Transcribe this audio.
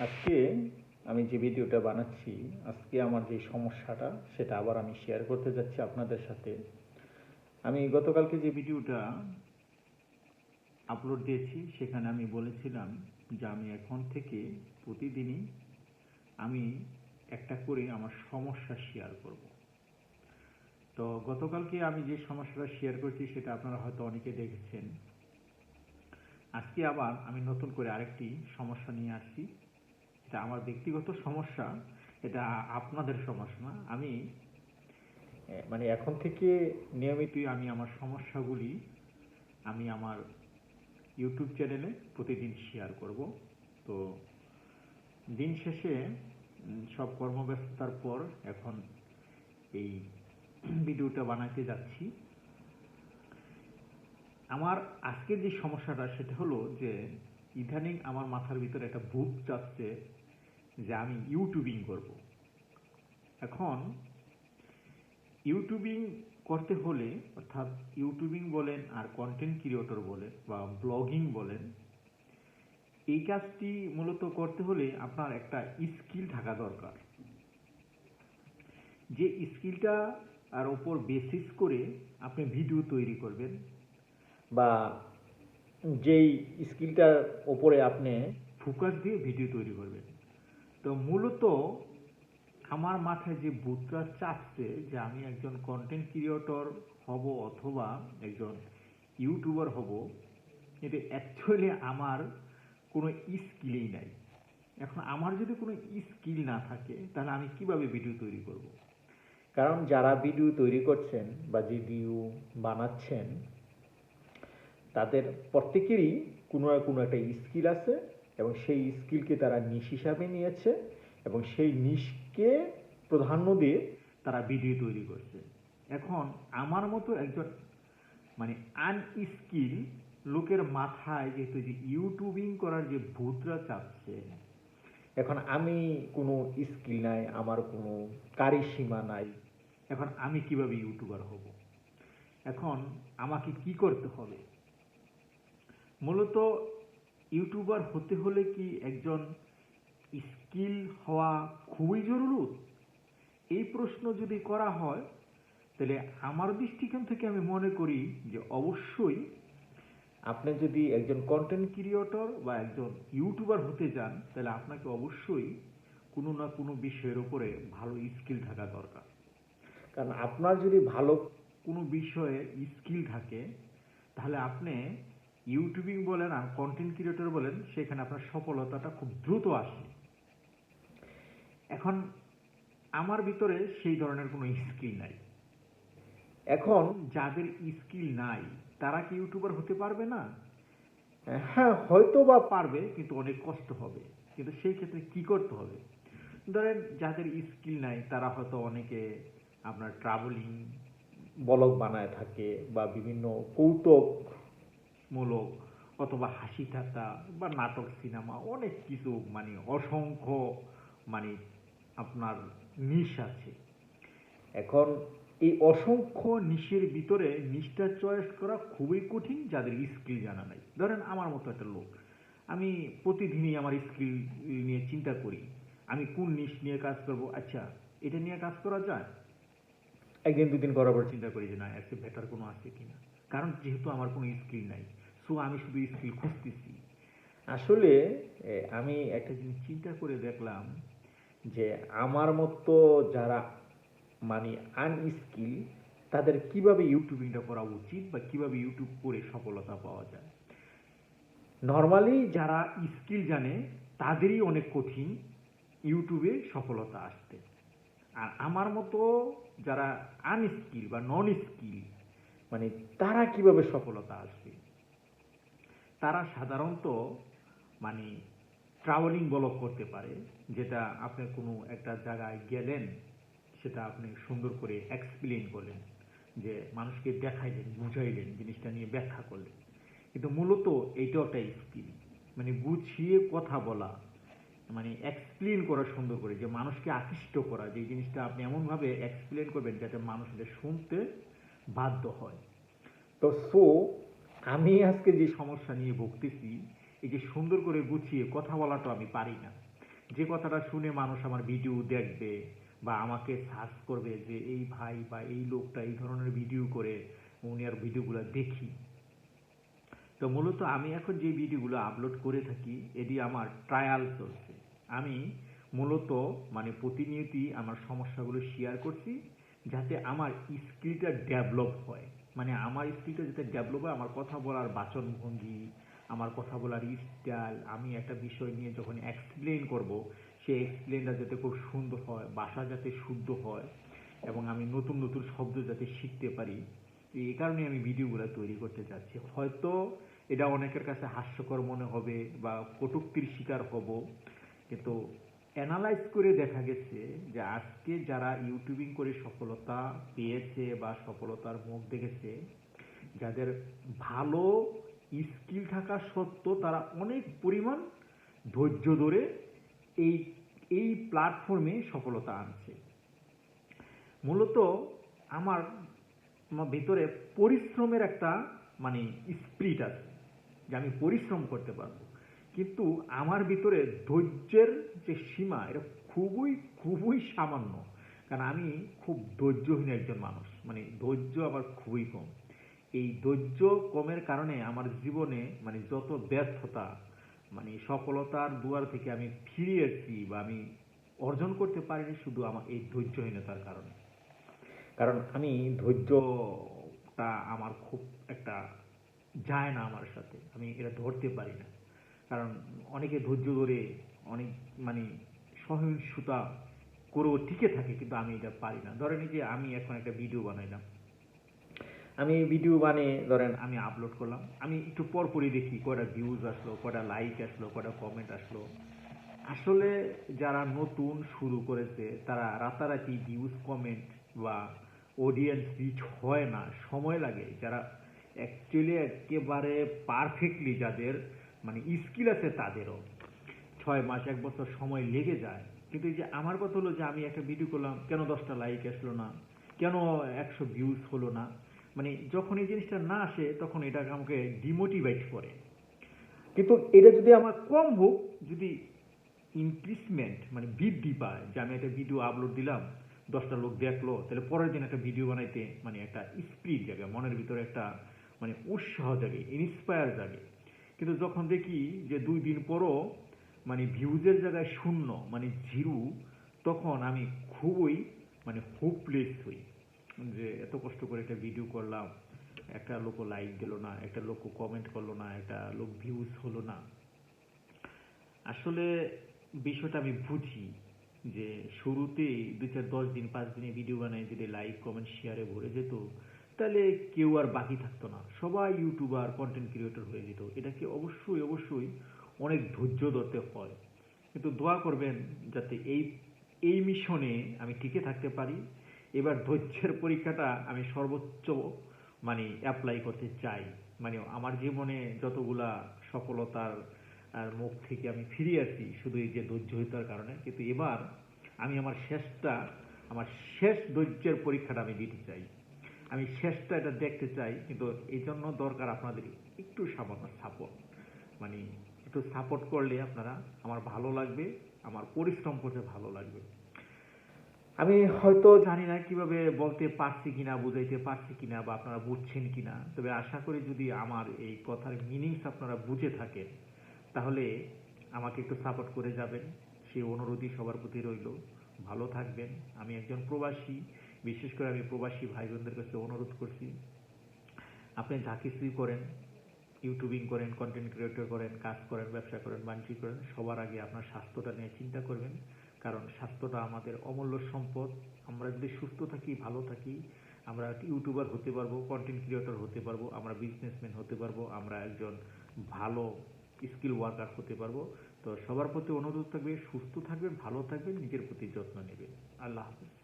আজকে আমি যে ভিডিওটা বানাচ্ছি, আজকে আমার যে সমস্যাটা, সেটা আবার আমি শেয়ার করতে যাচ্ছি আপনাদের সাথে। আমি গতকালকে যে ভিডিওটা আপলোড দিয়েছি, সেখানে আমি বলেছিলাম যে আমি এখন থেকে প্রতিদিনই আমি একটা করে আমার সমস্যা শেয়ার করব। তো গতকালকে আমি যে সমস্যাটা শেয়ার করছি, সেটা আপনারা হয়তো অনেকে দেখেছেন। আজকে আবার আমি নতুন করে আরেকটি সমস্যা নিয়ে আসছি। এটা আমার ব্যক্তিগত সমস্যা, এটা আপনাদের সমস্যা না, আমি মানে এখন থেকে নিয়মিতই আমি আমার সমস্যাগুলি আমি আমার ইউটিউব চ্যানেলে প্রতিদিন শেয়ার করব। তো দিন শেষে সব কর্মব্যস্ততার পর এখন এই ভিডিওটা বানাতে যাচ্ছি। আমার আজকের যে সমস্যাটা, সেটা হলো যে ইদানিং আমার মাথার ভিতরে একটা ভূত চাচ্ছে যে আমি ইউটিউবিং করব। এখন, ইউটিউবিং করতে হলে, অর্থাৎ ইউটিউবিং বলেন আর কন্টেন্ট ক্রিয়েটর বলেন বা ব্লগিং বলেন, এই কাজটি মূলত করতে হলে আপনার একটা স্কিল থাকা দরকার। যে স্কিলটা আর ওপর বেসিস করে আপনি ভিডিও তৈরি করবেন বা যেই স্কিলটার ওপরে আপনি ফোকাস দিয়ে ভিডিও তৈরি করবেন। তো মূলত আমার মাথায় যে বুটটা চাচ্ছে যে আমি একজন কন্টেন্ট ক্রিয়েটর হব অথবা একজন ইউটিউবার হব, এটা অ্যাকচুয়ালি আমার কোনো স্কিলই নাই। এখন আমার যদি কোনো স্কিল না থাকে, তাহলে আমি কীভাবে ভিডিও তৈরি করব? কারণ যারা ভিডিও তৈরি করছেন বা ভিডিও বানাচ্ছেন, তাদের প্রত্যেকেরই কোনো না কোনো একটা স্কিল আছে। এবং সেই স্কিলকে তারা নিশ হিসাবে নিয়েছে এবং সেই নিশকে প্রাধান্য দিয়ে তারা ভিডিও তৈরি করছে। এখন আমার মতো একজন মানে আনস্কিল লোকের মাথায় যেহেতু যে ইউটিউবিং করার যে ভূতরা চাচ্ছে এখন আমি কোনো স্কিল নাই, আমার কোনো কারিসীমা নাই, এখন আমি কীভাবে ইউটিউবার হব? এখন আমাকে কি করতে হবে? মূলত ইউটিউবার হতে হলে কি একজন স্কিল হওয়া খুবই জরুরি? এই প্রশ্ন যদি করা হয়, তাহলে আমার দৃষ্টিকোণ থেকে আমি মনে করি যে অবশ্যই আপনি যদি একজন কন্টেন্ট ক্রিয়েটর বা একজন ইউটিউবার হতে চান তাহলে আপনাকে অবশ্যই কোনো না কোনো বিষয়ের উপরে ভালো স্কিল থাকা দরকার। কারণ আপনার যদি ভালো কোনো বিষয়ে স্কিল থাকে, তাহলে আপনি ইউটিউবিং বলেন আর কন্টেন্ট ক্রিয়েটর বলেন সেখানে আপনার সফলতাটা খুব দ্রুত আসে। এখন আমার ভিতরে সেই ধরনের কোনো স্কিল নাই। এখন যাদের স্কিল নাই তারা কি ইউটিউবার হতে পারবে না? হ্যাঁ হয়তো বা পারবে কিন্তু অনেক কষ্ট হবে। কিন্তু সেই ক্ষেত্রে কি করতে হবে? ধরেন যাদের স্কিল নাই তারা হয়তো অনেকে আপনার ট্রাভেলিং ব্লগ বানায় থাকে বা বিভিন্ন কৌতুক মূলক অথবা হাসি ঠাট্টা বা নাটক, সিনেমা, অনেক কিছু মানে অসংখ্য মানে আপনার নিশ আছে। এখন এই অসংখ্য নিশের ভিতরে নিশটা চয়েস করা খুবই কঠিন, যাদের স্কিল জানা নাই। ধরেন আমার মতো একটা লোক, আমি প্রতিদিনই আমার স্কিল নিয়ে চিন্তা করি, আমি কোন নিশ নিয়ে কাজ করব? আচ্ছা এটা নিয়ে কাজ করা যায়? একদিন দুদিন করার পর চিন্তা করি যে না, এর বেটার কোনো আছে কিনা। কারণ যেহেতু আমার কোনো স্কিল নাই। সো আমি শুধু স্কিল খুঁজতেছি। আসলে আমি একটা জিনিস চিন্তা করে দেখলাম যে, আমার মতো যারা মানে আনস্কিল তাদের কীভাবে ইউটিউবিংটা করা উচিত বা কীভাবে ইউটিউব করে সফলতা পাওয়া যায়? নর্মালি যারা স্কিল জানে, তাদেরই অনেক কঠিন ইউটিউবে সফলতা আসতে। আর আমার মতো যারা আনস্কিল বা নন স্কিল মানে তারা কীভাবে সফলতা আসবে তারা সাধারণত মানে ট্রাভেলিং ব্লগ করতে পারে, যেটা আপনি কোনো একটা জায়গায় গেলেন, সেটা আপনি সুন্দর করে এক্সপ্লেন করলেন, যে মানুষকে দেখাইলেন, বুঝাইলেন, জিনিসটা নিয়ে ব্যাখ্যা করলেন। কিন্তু মূলত এইটাও একটা স্কিল মানে গুছিয়ে কথা বলা মানে এক্সপ্লেন করা সুন্দর করে, যে মানুষকে আকৃষ্ট করা, যে জিনিসটা আপনি এমনভাবে এক্সপ্লেন করবেন যাতে মানুষ এটা শুনতে বাধ্য হয়। তো সো আমি আজকে যে সমস্যা নিয়ে ভুগতেছি যে সুন্দর করে গুছিয়ে কথা বলাটা আমি পারি না। যে কথাটা শুনে মানুষ আমার ভিডিও দেখবে বা আমাকে সার্চ করবে যে, এই ভাই বা এই লোকটা এই ধরনের ভিডিও করে, উনি আর ভিডিওগুলো দেখি। তো, মূলত আমি এখন যে ভিডিওগুলো আপলোড করে থাকি, এটি আমার ট্রায়াল চলছে। আমি মূলত মানে প্রতিনিয়তই আমার সমস্যাগুলো শেয়ার করছি যাতে আমার স্কিলটা ডেভেলপ হয়। মানে আমার স্কিলটা যাতে ডেভেলপ হয়, আমার কথা বলার বাচনভঙ্গি, আমার কথা বলার স্টাইল আমি একটা বিষয় নিয়ে যখন এক্সপ্লেন করব, সেই এক্সপ্লেনটা যাতে খুব সুন্দর হয়, ভাষা যাতে শুদ্ধ হয়, এবং আমি নতুন নতুন শব্দ যাতে শিখতে পারি। এই কারণে আমি ভিডিওগুলো তৈরি করতে চাচ্ছি। হয়তো এটা অনেকের কাছে হাস্যকর মনে হবে বা কটূক্তির শিকার হব, কিন্তু অ্যানালাইজ করে দেখা গেছে যে আজকে যারা ইউটিউবিং করে সফলতা পেয়েছে বা সফলতার মুখ দেখেছে, যাদের ভালো স্কিল থাকা সত্ত্বেও তারা অনেক পরিমাণ ধৈর্য ধরে এই এই প্ল্যাটফর্মে সফলতা আনছে। মূলত আমার ভিতরে পরিশ্রমের একটা মানে স্পিরিট আছে, যে আমি পরিশ্রম করতে পারব। কিন্তু আমার ভিতরে ধৈর্যের যে সীমা, এটা খুবই খুবই সামান্য। কারণ আমি খুব ধৈর্যহীন একজন মানুষ। মানে ধৈর্য আমার খুবই কম। এই ধৈর্য কমের কারণে আমার জীবনে মানে যত ব্যর্থতা মানে সফলতার দুয়ার থেকে আমি ফিরে এসেছি বা আমি অর্জন করতে পারিনি শুধু আমার এই ধৈর্যহীনতার কারণে। কারণ আমি ধৈর্যটা আমার খুব একটা যায় না আমার সাথে। আমি এটা ধরতে পারি না। কারণ অনেকে ধৈর্য ধরে অনেক মানে সহিংসতা করেও টিকে থাকে কিন্তু আমি এটা পারি না। ধরেন এই যে আমি এখন একটা ভিডিও বানাইলাম। আমি ভিডিও বানিয়ে ধরেন আমি আপলোড করলাম। আমি একটু পর পরই দেখি কয়টা ভিউজ আসলো কয়টা লাইক আসলো কয়টা কমেন্ট আসলো। আসলে যারা নতুন শুরু করেছে তারা রাতারাতি ভিউজ কমেন্ট বা অডিয়েন্স রিচ হয় না। সময় লাগে। যারা অ্যাকচুয়ালি একেবারে পারফেক্টলি যাদের মানে স্কিল আছে তাদেরও। ছয় মাস, এক বছর সময় লেগে যায়। কিন্তু এই যে আমার কথা হলো যে আমি একটা ভিডিও করলাম, কেন দশটা লাইক আসলো না? কেন একশো ভিউজ হলো না? মানে যখন এই জিনিসটা না আসে, তখন এটা আমাকে ডিমোটিভেট করে। কিন্তু এটা যদি আমার কম হোক, যদি ইনক্রিজমেন্ট মানে বৃদ্ধি পায়, যে আমি একটা ভিডিও আপলোড দিলাম, দশটা লোক দেখল, তাহলে পরের দিন একটা ভিডিও বানাইতে মানে একটা স্পিড জাগে, মনের ভিতরে একটা মানে উৎসাহ জাগে ইন্সপায়ার জাগে। কিন্তু যখন দেখি যে দুই দিন পরও মানে ভিউজের জায়গায় শূন্য মানে জিরো তখন আমি খুবই মানে হোপলেস হই। যে এত কষ্ট করে একটা ভিডিও করলাম, একটা লোক লাইক দিল না, একটা লোক কমেন্ট করল না, একটা লোক ভিউজ হলো না। আসলে বিষয়টা আমি বুঝি যে শুরুতেই দুই চার দশ দিন, পাঁচ দিনে ভিডিও বানাই যদি লাইক কমেন্ট শেয়ারে ভরে যেত তাহলে কেউ আর বাকি থাকতো না। সবাই ইউটিউবার কন্টেন্ট ক্রিয়েটর হয়ে যেত। এটাকে অবশ্যই অবশ্যই অনেক ধৈর্য ধরতে হয়। কিন্তু দোয়া করবেন যাতে এই এই মিশনে আমি টিকে থাকতে পারি। এবার ধৈর্যের পরীক্ষাটা আমি সর্বোচ্চ মানে অ্যাপ্লাই করতে চাই। মানে আমার জীবনে যতগুলা সফলতার আর মুখ থেকে আমি ফিরে আসি, শুধু এই যে ধৈর্য ধৈর্যহীতার কারণে। কিন্তু এবার আমি আমার শেষটা, আমার শেষ ধৈর্যের পরীক্ষাটা আমি দিতে চাই। আমি শেষটা এটা দেখতে চাই, কিন্তু এই জন্য দরকার আপনাদের একটু সামান্য সাপোর্ট মানে একটু সাপোর্ট করলে আপনারা আমার ভালো লাগবে, আমার পরিশ্রম করতে ভালো লাগবে। আমি হয়তো জানি না কীভাবে বলতে পারছি কিনা, বুঝাইতে পারছি কিনা বা আপনারা বুঝছেন কিনা, তবে আশা করি যদি আমার এই কথার মিনিংস আপনারা বুঝে থাকেন, তাহলে আমাকে একটু সাপোর্ট করে যাবেন। সেই অনুরোধই সবার প্রতি রইল। ভালো থাকবেন। আমি একজন প্রবাসী। বিশেষ করে আমি প্রবাসী ভাই বোনদের কাছে অনুরোধ করছি, আপনি যা কিছুই করেন ইউটিউবিং করেন কন্টেন্ট ক্রিয়েটর করেন, কাজ করেন, ব্যবসা করেন, বাণিজ্য করেন, সবার আগে আপনার স্বাস্থ্যটা নিয়ে চিন্তা করবেন। কারণ স্বাস্থ্যটা আমাদের অমূল্য সম্পদ। আমরা যদি সুস্থ থাকি, ভালো থাকি, আমরা ইউটিউবার হতে পারব কন্টেন্ট ক্রিয়েটর হতে পারব, আমরা বিজনেসম্যান হতে পারব, আমরা একজন ভালো স্কিল ওয়ার্কার হতে পারব। তো সবার প্রতি অনুরোধ থাকবে, সুস্থ থাকবেন, ভালো থাকবেন, নিজের প্রতি যত্ন নেবেন। আল্লাহ হাফিজ।